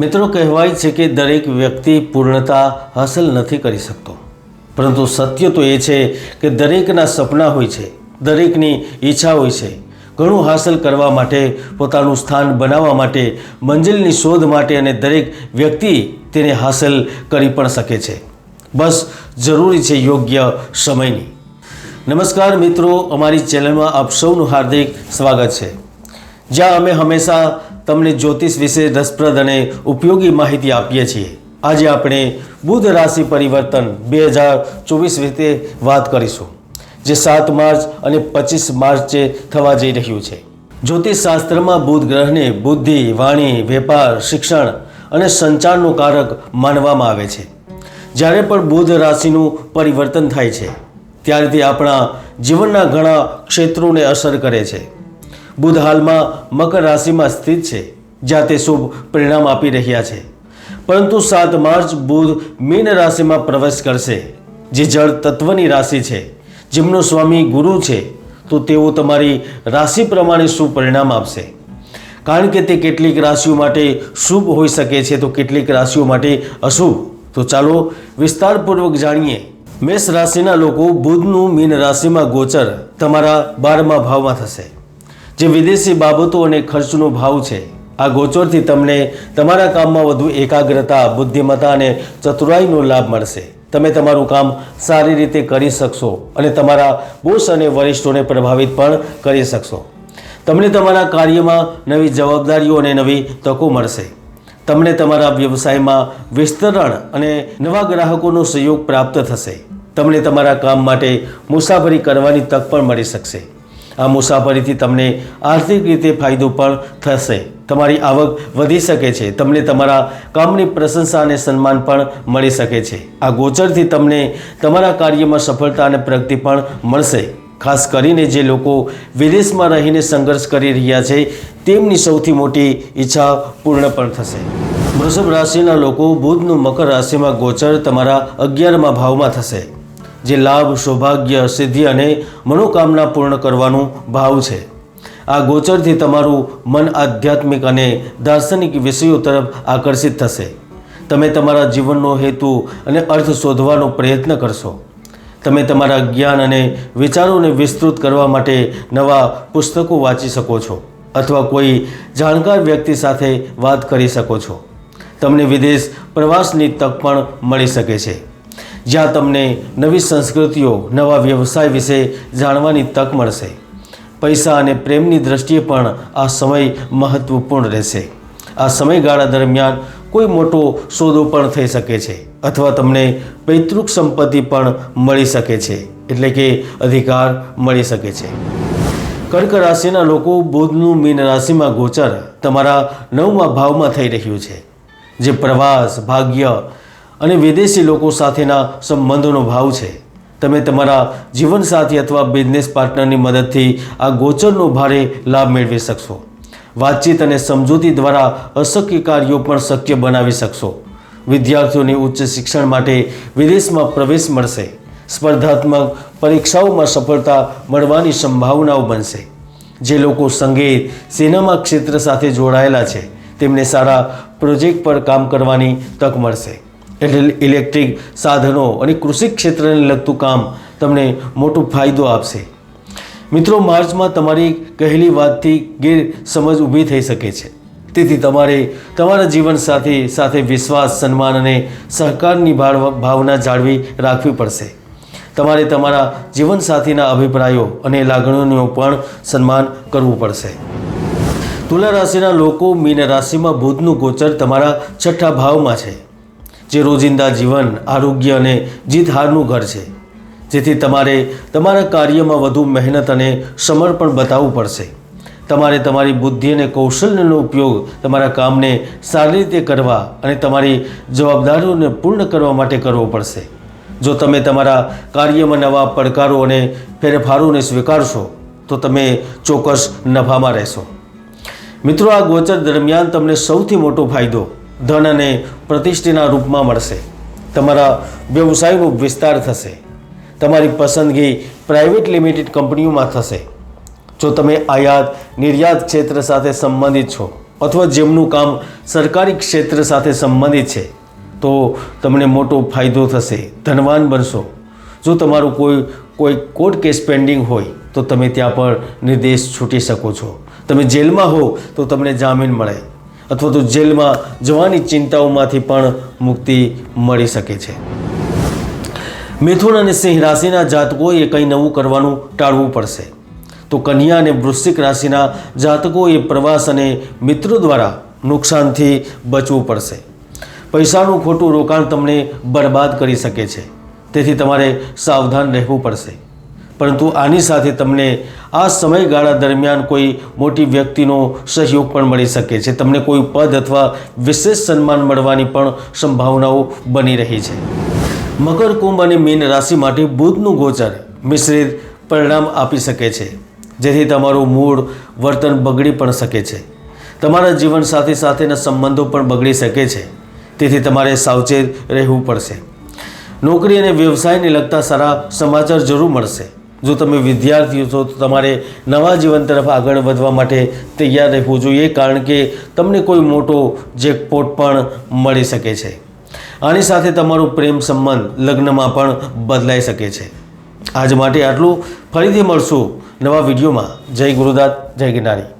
મિત્રો કહેવાય છે કે દરેક વ્યક્તિ પૂર્ણતા હાંસલ નથી કરી શકતો. પરંતુ સત્ય તો એ છે કે દરેકના સપના હોય છે, દરેકની ઈચ્છા હોય છે. ઘણું હાંસલ કરવા માટે, પોતાનું સ્થાન બનાવવા માટે, મંજિલની શોધ માટે અને દરેક વ્યક્તિ તેને હાંસલ કરી પણ શકે છે. બસ જરૂરી છે યોગ્ય સમયની. નમસ્કાર મિત્રો, અમારી ચેનલમાં આપ સૌનું હાર્દિક સ્વાગત છે. જ્યાં અમે હંમેશા તમને જ્યોતિષ વિશે રસપ્રદ અને ઉપયોગી માહિતી આપીએ છીએ. આજે આપણે બુધ રાશિ પરિવર્તન બે હજાર ચોવીસ વિશે વાત કરીશું, જે સાત માર્ચ અને પચીસ માર્ચે થવા જઈ રહ્યું છે. જ્યોતિષ શાસ્ત્રમાં બુધ ગ્રહને બુદ્ધિ, વાણી, વેપાર, શિક્ષણ અને સંચારનું કારક માનવામાં આવે છે. જ્યારે પણ બુધ રાશિનું પરિવર્તન થાય છે, ત્યારે તે આપણા જીવનના ઘણા ક્ષેત્રોને અસર કરે છે. બુધ હાલમાં મકર રાશિમાં સ્થિત છે, જ્યાં તે શુભ પરિણામ આપી રહ્યા છે. પરંતુ સાત માર્ચ બુધ મીન રાશિમાં પ્રવેશ કરશે, જે જળ તત્વની રાશિ છે. જેમનો સ્વામી ગુરુ છે, તો તેઓ તમારી રાશિ પ્રમાણે શું પરિણામ આપશે. કારણ કે તે કેટલીક રાશિઓ માટે શુભ હોઈ શકે છે, તો કેટલીક રાશિઓ માટે અશુભ. તો ચાલો વિસ્તારપૂર્વક જાણીએ. મેષ રાશિના લોકો બુધનું મીન રાશિમાં ગોચર તમારા બારમા ભાવમાં થશે. જે વિદેશી બાબતો અને ખર્ચનો ભાવ છે. આ ગોચરથી તમને તમારા કામમાં વધુ એકાગ્રતા, બુદ્ધિમત્તા અને ચતુરાઈનો લાભ મળશે. તમે તમારું કામ સારી રીતે કરી શકશો અને તમારા બોસ અને વરિષ્ઠોને પ્રભાવિત પણ કરી શકશો. તમને તમારા કાર્યમાં નવી જવાબદારીઓ અને નવી તકો મળશે. તમને તમારા વ્યવસાયમાં વિસ્તરણ અને નવા ગ્રાહકોનો સહયોગ પ્રાપ્ત થશે. તમને તમારા કામ માટે મુસાફરી કરવાની તક પણ મળી શકશે. આ મુસાફરીથી તમને આર્થિક રીતે ફાયદો પણ થશે. તમારી આવક વધી શકે છે. તમને તમારા કામની પ્રશંસા અને સન્માન પણ મળી શકે છે. આ ગોચરથી તમને તમારા કાર્યમાં સફળતા અને પ્રગતિ પણ મળશે. ખાસ કરીને જે લોકો વિદેશમાં રહીને સંઘર્ષ કરી રહ્યા છે, તેમની સૌથી મોટી ઈચ્છા પૂર્ણ પણ થશે. વૃષભ રાશિના લોકો બુધનું મકર રાશિમાં ગોચર તમારા અગિયારમાં ભાવમાં થશે. જે લાભ, સૌભાગ્ય, સિદ્ધિ અને મનોકામના પૂર્ણ કરવાનું ભાવ છે. આ ગોચરથી તમારું મન આધ્યાત્મિક અને દાર્શનિક વિષયો તરફ આકર્ષિત થશે. તમે તમારા જીવનનો હેતુ અને અર્થ શોધવાનો પ્રયત્ન કરશો. તમે તમારા જ્ઞાન અને વિચારોને વિસ્તૃત કરવા માટે નવા પુસ્તકો વાંચી શકો છો અથવા કોઈ જાણકાર વ્યક્તિ સાથે વાત કરી શકો છો. તમને વિદેશ પ્રવાસની તક પણ મળી શકે છે. જ્યાં તમને નવી સંસ્કૃતિઓ, નવા વ્યવસાય વિશે જાણવાની તક મળશે. પૈસા અને પ્રેમની દ્રષ્ટિએ પણ આ સમય મહત્વપૂર્ણ રહેશે. આ સમયગાળા દરમિયાન કોઈ મોટો સોદો પણ થઈ શકે છે, અથવા તમને પૈતૃક સંપત્તિ પણ મળી શકે છે, એટલે કે અધિકાર મળી શકે છે. કર્ક રાશિના લોકો બુધનું મીન રાશિમાં ગોચર તમારા નવમા ભાવમાં થઈ રહ્યું છે. જે પ્રવાસ, ભાગ્ય અને વિદેશી લોકો સાથેના સંબંધોનો ભાવ છે. તમે તમારા જીવનસાથી અથવા બિઝનેસ પાર્ટનરની મદદથી આ ગોચરનો ભારે લાભ મેળવી શકશો. વાતચીત અને સમજૂતી દ્વારા અશક્ય કાર્યો પણ શક્ય બનાવી શકશો. વિદ્યાર્થીઓને ઉચ્ચ શિક્ષણ માટે વિદેશમાં પ્રવેશ મળશે. સ્પર્ધાત્મક પરીક્ષાઓમાં સફળતા મળવાની સંભાવનાઓ બનશે. જે લોકો સંગીત, સિનેમા ક્ષેત્ર સાથે જોડાયેલા છે, તેમને સારા પ્રોજેક્ટ પર કામ કરવાની તક મળશે. એટલે ઇલેક્ટ્રિક સાધનો અને કૃષિ ક્ષેત્રને લગતું કામ તમને મોટો ફાયદો આપશે. મિત્રો, માર્ચમાં તમારી કહેલી વાતથી ગેરસમજ ઊભી થઈ શકે છે. તેથી તમારે તમારા જીવનસાથી સાથે વિશ્વાસ, સન્માન અને સહકારની ભાવ- ભાવના જાળવી રાખવી પડશે. તમારે તમારા જીવનસાથીના અભિપ્રાયો અને લાગણીઓનું પણ સન્માન કરવું પડશે. તુલા રાશિના લોકો મીન રાશિમાં બુધનું ગોચર તમારા છઠ્ઠા ભાવમાં છે. જે રોજિંદા જીવન, આરોગ્ય અને જીત હારનું ઘર છે. જેથી તમારે તમારા કાર્યમાં વધુ મહેનત અને સમર્પણ બતાવવું પડશે. તમારે તમારી બુદ્ધિ અને કૌશલ્યનો ઉપયોગ તમારા કામને સારી રીતે કરવા અને તમારી જવાબદારીઓને પૂર્ણ કરવા માટે કરવો પડશે. જો તમે તમારા કાર્યમાં નવા પડકારો અને ફેરફારોને સ્વીકારશો, તો તમે ચોક્કસ નફામાં રહેશો. મિત્રો, આ ગોચર દરમિયાન તમને સૌથી મોટો ફાયદો ધન અને પ્રતિષ્ઠાના રૂપમાં મળશે. તમારા વ્યવસાયનો વિસ્તાર થશે. તમારી પસંદગી પ્રાઇવેટ લિમિટેડ કંપનીઓમાં થશે. જો તમે આયાત, નિર્યાત ક્ષેત્ર સાથે સંબંધિત છો અથવા જેમનું કામ સરકારી ક્ષેત્ર સાથે સંબંધિત છે, તો તમને મોટો ફાયદો થશે. ધનવાન બનશો. જો તમારું કોઈ કોઈ કોર્ટ કેસ પેન્ડિંગ હોય, તો તમે ત્યાં પર નિર્દેશ છૂટી શકો છો. તમે જેલમાં હો, તો તમને જામીન મળે. અથવા તો જેલમાં જવાની ચિંતાઓમાંથી પણ મુક્તિ મળી શકે છે. મિથુન અને સિંહ રાશિના જાતકોએ કંઈ નવું કરવાનું ટાળવું પડશે. તો કન્યા અને વૃશ્ચિક રાશિના જાતકોએ પ્રવાસ અને મિત્રો દ્વારા નુકસાનથી બચવું પડશે. પૈસાનું ખોટું રોકાણ તમને બરબાદ કરી શકે છે. તેથી તમારે સાવધાન રહેવું પડશે. પરંતુ આની સાથે તમને આ સમયગાળા દરમિયાન કોઈ મોટી વ્યક્તિનો સહયોગ પણ મળી શકે છે. તમને કોઈ પદ અથવા વિશેષ સન્માન મળવાની પણ સંભાવનાઓ બની રહી છે. મકર કુંભ અને મીન રાશિ માટે બુધનું ગોચર મિશ્રિત પરિણામ આપી શકે છે. જેથી તમારું મૂળ વર્તન બગડી પણ શકે છે. તમારા જીવન સાથે સાથેના સંબંધો પણ બગડી શકે છે. તેથી તમારે સાવચેત રહેવું પડશે. નોકરી અને વ્યવસાયને લગતા સારા સમાચાર જરૂર મળશે. જો તમે વિદ્યાર્થીઓ છો, તો તમારે નવા જીવન તરફ આગળ વધવા માટે તૈયાર રહેવું જોઈએ, કારણ કે તમને કોઈ મોટો જેકપોટ પણ મળી શકે છે. આની સાથે તમારું પ્રેમ સંબંધ લગ્નમાં પણ બદલાઈ શકે છે. આજ માટે આટલું. ફરીથી મળશું નવા વિડીયોમાં. જય ગુરુદાસ જય ગિરનારી.